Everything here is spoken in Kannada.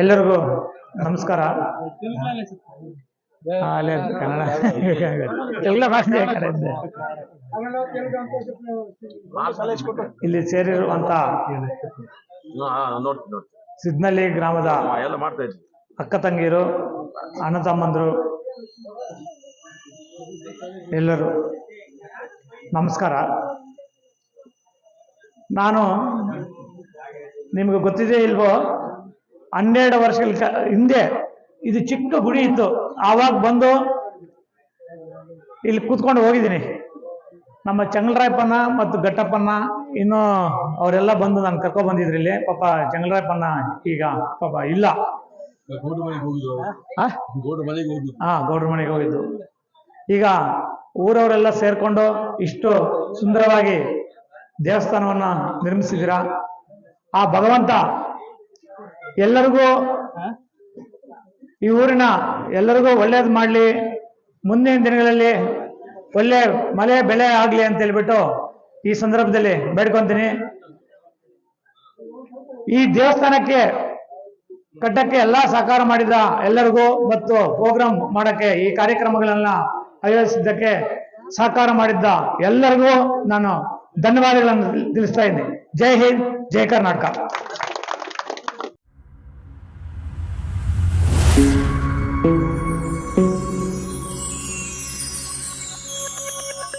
ಎಲ್ಲರಿಗೂ ನಮಸ್ಕಾರ. ಅಲ್ಲೇ ಕನ್ನಡ. ಎಲ್ಲ ಭಾಷೆ ಇಲ್ಲಿ ಸೇರಿರುವಂತ ಸಿದ್ನಳ್ಳಿ ಗ್ರಾಮದ ಅಕ್ಕ ತಂಗಿರು, ಅಣ್ಣ ತಮ್ಮಂದ್ರು, ಎಲ್ಲರೂ ನಮಸ್ಕಾರ. ನಾನು ನಿಮ್ಗೆ ಗೊತ್ತಿದೆ ಇಲ್ವೋ? ಹನ್ನೆರಡು ವರ್ಷಗಳ ಹಿಂದೆ ಇದು ಚಿಕ್ಕ ಗುಡಿ ಇತ್ತು. ಆವಾಗ ಬಂದು ಇಲ್ಲಿ ಕೂತ್ಕೊಂಡು ಹೋಗಿದ್ದೀನಿ. ನಮ್ಮ ಚಂಗಲರಾಯಪ್ಪನ ಮತ್ತು ಗಟ್ಟಪ್ಪನ ಇನ್ನು ಅವರೆಲ್ಲ ಬಂದು ನಾನು ಕರ್ಕೊ ಬಂದಿದ್ರು ಇಲ್ಲಿ. ಪಾಪ ಚಂಗಲರಾಯಪ್ಪನ ಈಗ ಪಾಪ ಇಲ್ಲ. ಹಾ ಗೌಡ್ರ ಮನೆಗೆ ಹೋಗಿದ್ದು. ಈಗ ಊರವರೆಲ್ಲ ಸೇರ್ಕೊಂಡು ಇಷ್ಟು ಸುಂದರವಾಗಿ ದೇವಸ್ಥಾನವನ್ನ ನಿರ್ಮಿಸಿದ್ದೀರಾ? ಆ ಭಗವಂತ ಎಲ್ಲರಿಗೂ ಈ ಊರಿನ ಎಲ್ಲರಿಗೂ ಒಳ್ಳೇದು ಮಾಡಲಿ. ಮುಂದಿನ ದಿನಗಳಲ್ಲಿ ಒಳ್ಳೆ ಮಳೆ ಬೆಳೆ ಆಗಲಿ ಅಂತ ಹೇಳ್ಬಿಟ್ಟು ಈ ಸಂದರ್ಭದಲ್ಲಿ ಬೇಡ್ಕೊಂತೀನಿ. ಈ ದೇವಸ್ಥಾನಕ್ಕೆ ಕಟ್ಟಕ್ಕೆ ಎಲ್ಲಾ ಸಹಕಾರ ಮಾಡಿದ ಎಲ್ಲರಿಗೂ ಮತ್ತು ಪ್ರೋಗ್ರಾಮ್ ಮಾಡಕ್ಕೆ ಈ ಕಾರ್ಯಕ್ರಮಗಳನ್ನ ಆಯೋಜಿಸಿದ್ದಕ್ಕೆ ಸಹಕಾರ ಮಾಡಿದ್ದ ಎಲ್ಲರಿಗೂ ನಾನು ಧನ್ಯವಾದಗಳನ್ನು ತಿಳಿಸ್ತಾ ಇದ್ದೀನಿ. ಜೈ ಹಿಂದ್ ಜೈ ಕರ್ನಾಟಕ.